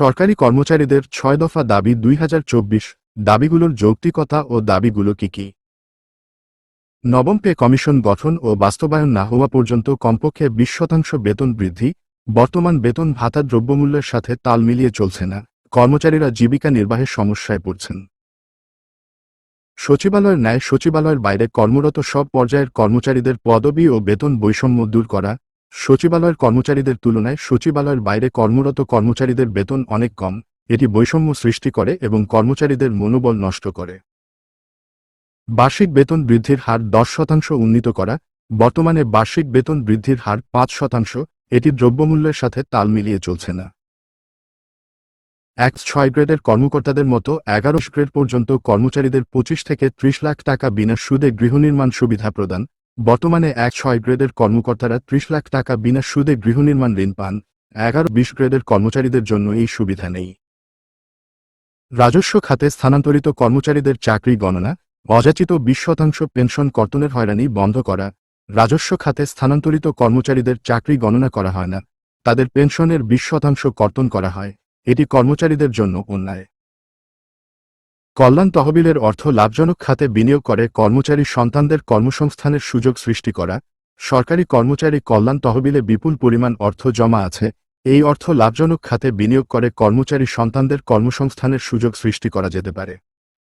সরকারি কর্মচারীদের ছয় দফা দাবি দুই হাজার চব্বিশ, দাবিগুলোর যৌক্তিকতা ও দাবিগুলো কি কি? নবম পে কমিশন গঠন ও বাস্তবায়ন না হওয়া পর্যন্ত কমপক্ষে বিশ শতাংশ বেতন বৃদ্ধি, বর্তমান বেতন ভাতা দ্রব্যমূল্যের সাথে তাল মিলিয়ে চলছে না, কর্মচারীরা জীবিকা নির্বাহের সমস্যায় পড়ছেন। সচিবালয়ের ন্যায় সচিবালয়ের বাইরে কর্মরত সব পর্যায়ের কর্মচারীদের পদবি ও বেতন বৈষম্য দূর করা সচিবালয়ের কর্মচারীদের তুলনায় সচিবালয়ের বাইরে কর্মরত কর্মচারীদের বেতন অনেক কম, এটি বৈষম্য সৃষ্টি করে এবং কর্মচারীদের মনোবল নষ্ট করে। বার্ষিক বেতন বৃদ্ধির হার দশ শতাংশ উন্নীত করা, বর্তমানে বার্ষিক বেতন বৃদ্ধির হার পাঁচ শতাংশ, এটি দ্রব্যমূল্যের সাথে তাল মিলিয়ে চলছে না। এক ছয় গ্রেডের কর্মকর্তাদের মতো এগারো গ্রেড পর্যন্ত কর্মচারীদের পঁচিশ থেকে ত্রিশ লাখ টাকা বিনা সুদে গৃহনির্মাণ সুবিধা প্রদান বর্তমানে এক ছয় গ্রেডের কর্মকর্তারা ত্রিশ লাখ টাকা বিনা সুদে গৃহনির্মাণ ঋণ পান, এগারো বিশ গ্রেডের কর্মচারীদের জন্য এই সুবিধা নেই। রাজস্ব খাতে স্থানান্তরিত কর্মচারীদের চাকরি গণনা, অযাচিত বিশ শতাংশ পেনশন কর্তনের হয়রানি বন্ধ করা, রাজস্ব খাতে স্থানান্তরিত কর্মচারীদের চাকরি গণনা করা হয় না, তাদের পেনশনের বিশ শতাংশ কর্তন করা হয়, এটি কর্মচারীদের জন্য অন্যায়। কল্যাণ তহবিলের অর্থ লাভজনক খাতে বিনিয়োগ করে কর্মচারী সন্তানদের কর্মসংস্থানের সুযোগ সৃষ্টি করা। সরকারি কর্মচারী কল্যাণ তহবিলে বিপুল পরিমাণ অর্থ জমা আছে। এই অর্থ লাভজনক খাতে বিনিয়োগ করে কর্মচারী সন্তানদের কর্মসংস্থানের সুযোগ সৃষ্টি করা যেতে পারে।